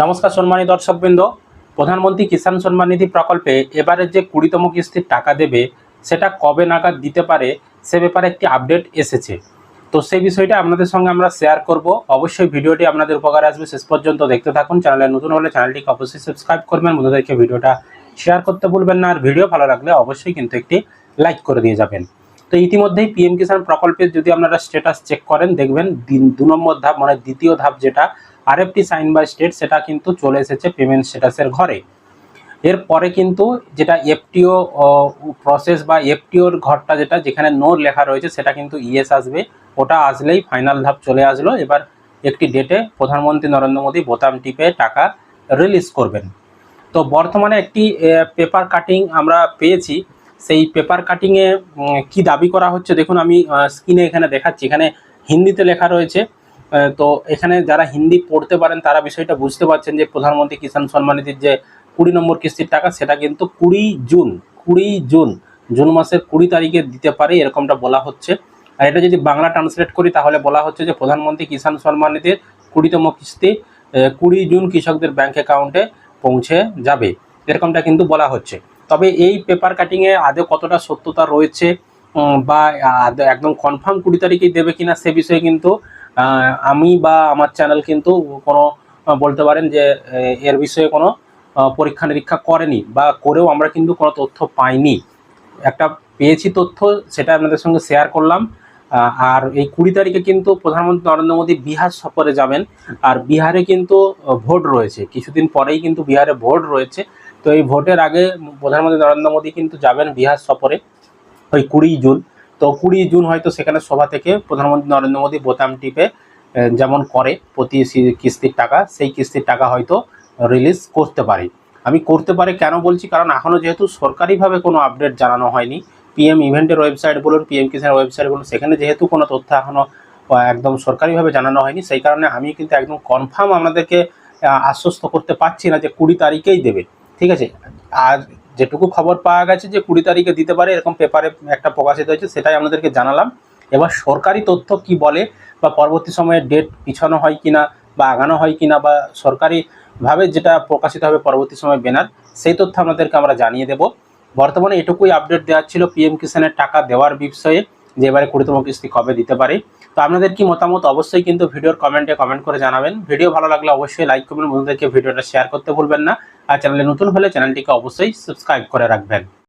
নমস্কার সম্মানী দর্শকবৃন্দ। প্রধানমন্ত্রী কিষাণ সম্মান নিধি প্রকল্পে এবারে যে কুড়িতম কিস্তির টাকা দেবে, সেটা কবে নাগাদ দিতে পারে, সে ব্যাপারে একটি আপডেট এসেছে। তো সেই বিষয়টা আপনাদের সঙ্গে আমরা শেয়ার করব। অবশ্যই ভিডিওটি আপনাদের উপকারে আসবে। শেষ পর্যন্ত দেখতে থাকুন। চ্যানেলে নতুন হলে চ্যানেলটিকে অবশ্যই সাবস্ক্রাইব করবেন। বন্ধুদেরকে ভিডিওটা শেয়ার করতে ভুলবেন না। আর ভিডিও ভালো লাগলে অবশ্যই কিন্তু একটি লাইক করে দিয়ে যাবেন। তো ইতিমধ্যেই পিএম কিষাণ প্রকল্পের যদি আপনারা স্ট্যাটাস চেক করেন, দেখবেন দিন দু নম্বর ধাপ মানে দ্বিতীয় ধাপ যেটা আরএফটি সাইন বাই স্টেট, সেটা কিন্তু চলে এসেছে পেমেন্ট স্ট্যাটাসের ঘরে। এরপরে কিন্তু যেটা এফটিও প্রসেস বা এফটিওর ঘরটা যেটা, যেখানে নোট লেখা রয়েছে, সেটা কিন্তু ইএস আসবে। ওটা আসলেই ফাইনাল ধাপ চলে আসলো। এবার একটি ডেটে প্রধানমন্ত্রী নরেন্দ্র মোদী বোতাম টিপে টাকা রিলিজ করবেন। তো বর্তমানে একটি পেপার কাটিং আমরা পেয়েছি। সেই পেপার কাটিংয়ে কি দাবি করা হচ্ছে? দেখুন, আমি স্ক্রিনে এখানে দেখাচ্ছি। এখানে হিন্দিতে লেখা রয়েছে তো এখানে যারা হিন্দি পড়তে পারেন, তারা বিষয়টা বুঝতে পারছেন যে প্রধানমন্ত্রী কিষাণ সম্মান নিধির যে কুড়ি নম্বর কিস্তির টাকা, সেটা কিন্তু কুড়ি জুন কুড়ি জুন জুন মাসের কুড়ি তারিখে দিতে পারে, এরকমটা বলা হচ্ছে। আর এটা যদি বাংলা ট্রান্সলেট করি, তাহলে বলা হচ্ছে যে প্রধানমন্ত্রী কিষাণ সম্মান নিধির কুড়িতম কিস্তি কুড়ি জুন কৃষকদের ব্যাংক অ্যাকাউন্টে পৌঁছে যাবে, এরকমটা কিন্তু বলা হচ্ছে। তবে এই পেপার কাটিংয়ে আদৌ কতটা সত্যতা রয়েছে বা একদম কনফার্ম কুড়ি তারিখেই দেবে কিনা, সে বিষয়ে কিন্তু আমি বা আমার চ্যানেল কিন্তু কোনো বলতে পারেন যে এর বিষয়ে কোনো পরীক্ষা নিরীক্ষা করেনি বা করেও আমরা কিন্তু কোনো তথ্য পাইনি। একটা পেয়েছি তথ্য, সেটা আপনাদের সঙ্গে শেয়ার করলাম। আর এই কুড়ি তারিখে কিন্তু প্রধানমন্ত্রী নরেন্দ্র মোদী বিহার সফরে যাবেন। আর বিহারে কিন্তু ভোট রয়েছে। কিছুদিন পরেই কিন্তু বিহারে ভোট রয়েছে। তো এই ভোটের আগে প্রধানমন্ত্রী নরেন্দ্র মোদী কিন্তু যাবেন বিহার সফরে, ওই কুড়ি জুন। তো কুড়ি জুন হয়তো সেখানে সভা থেকে প্রধানমন্ত্রী নরেন্দ্র মোদী বোতাম টিপে যেমন করে প্রতি কিস্তির টাকা, সেই কিস্তির টাকা হয়তো রিলিজ করতে পারে। আমি করতে পারে কেন বলছি? কারণ এখনও যেহেতু সরকারিভাবে কোনো আপডেট জানানো হয়নি। পিএম ইভেন্টের ওয়েবসাইট বলুন পিএম কিষানের ওয়েবসাইট বলুন, সেখানে যেহেতু কোনো তথ্য এখনও একদম সরকারিভাবে জানানো হয়নি, সেই কারণে আমি কিন্তু একদম কনফার্ম আপনাদেরকে আশ্বস্ত করতে পারছি না যে কুড়ি তারিখেই দেবে। ঠিক আছে? আর যেটুকু খবর পাওয়া গেছে যে কুড়ি তারিখে দিতে পারে, এরকম পেপারে একটা প্রকাশিত হয়েছে, সেটাই আপনাদেরকে জানালাম। এবার সরকারি তথ্য কি বলে বা পরবর্তী সময়ে ডেট পিছানো হয় কিনা বা আগানো হয় কিনা বা সরকারিভাবে যেটা প্রকাশিত হবে পরবর্তী সময় ব্যানার সেই তথ্য আপনাদেরকে আমরা জানিয়ে দেব। বর্তমানে এটুকুই আপডেট দেওয়ার ছিল পিএম কিষানের টাকা দেওয়ার বিষয়ে, যে এবারে কুড়িতম কিস্তি কবে দিতে পারে। তো আপনাদের কি মতামত? অবশ্যই কিন্তু ভিডিওর কমেন্টে কমেন্ট করে জানাবেন। ভিডিও ভালো লাগলে অবশ্যই লাইক করবেন, বন্ধুদেরকে ভিডিওটা শেয়ার করতে ভুলবেন না। আর চ্যানেলে নতুন হলে চ্যানেলটিকে অবশ্যই সাবস্ক্রাইব করে রাখবেন।